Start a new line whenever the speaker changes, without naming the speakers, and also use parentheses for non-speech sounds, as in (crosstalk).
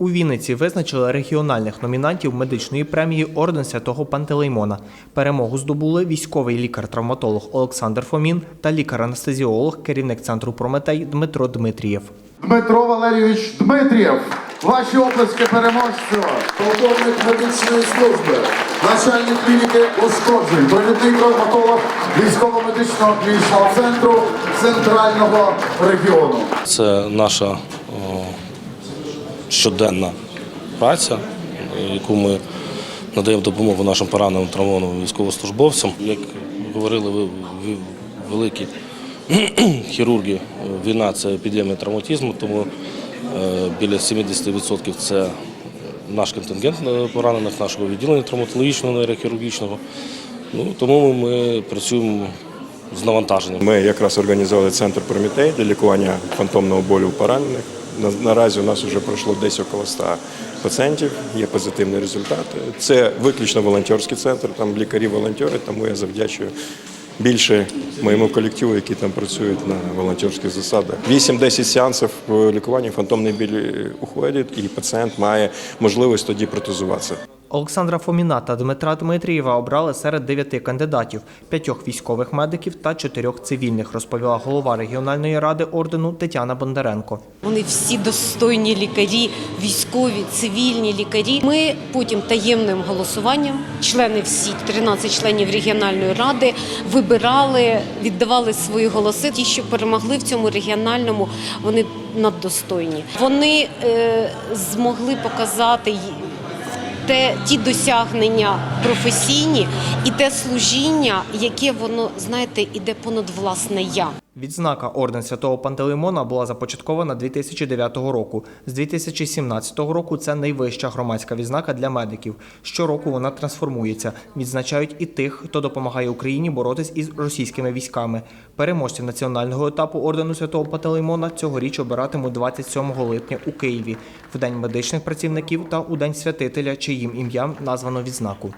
У Вінниці визначили регіональних номінантів медичної премії Орден Святого Пантелеймона. Перемогу здобули військовий лікар-травматолог Олександр Фомін та лікар-анестезіолог, керівник центру Прометей Дмитро Дмитрієв.
Дмитро Валерійович Дмитрієв. Ваші оплески переможцю. Полковник медичної служби, начальник клініки ушкоджень, провідний травматолог військово-медичного клінічного центру центрального регіону.
Це наша о, щоденна праця, яку ми надаємо допомогу нашим пораненим травмованим військовослужбовцям. Як говорили ви, великі (clears throat) хірурги, війна це епідемія травматизму, тому е, біля 70% це наш контингент е, поранених нашого відділення травматологічного нейрохірургічного. Ну, тому ми працюємо з навантаженням.
Ми якраз організували центр Прометей для лікування фантомного болю у поранених. На- Наразі у нас вже пройшло десь около 100 пацієнтів, є позитивні результати. Це виключно волонтерський центр, там лікарі-волонтери, тому я завдячую більше моєму колективу, які там працюють на волонтерських засадах. 8-10 сеансів лікування фантомний біль уходить, і пацієнт має можливість тоді протезуватися.
Олександра Фоміна та Дмитра Дмитрієва обрали серед дев'яти кандидатів, п'ятьох військових медиків та чотирьох цивільних, розповіла голова регіональної ради ордену Тетяна Бондаренко.
Вони всі достойні лікарі, військові, цивільні лікарі. Ми потім таємним голосуванням, члени всі 13 членів регіональної ради, вибирали, віддавали свої голоси. Ті, що перемогли в цьому регіональному, вони наддостойні. Вони е, змогли показати те, ті досягнення професійні і те служіння, яке воно знаєте, іде понад власне я.
Відзнака Орден Святого Пантелеймона була започаткована 2009 року. З 2017 року це найвища громадська відзнака для медиків. Щороку вона трансформується. Відзначають і тих, хто допомагає Україні боротись із російськими військами. Переможців національного етапу Ордену Святого Пантелеймона цьогоріч обиратимуть 27 липня у Києві, в День медичних працівників та у День святителя, чиїм ім'ям названо відзнаку.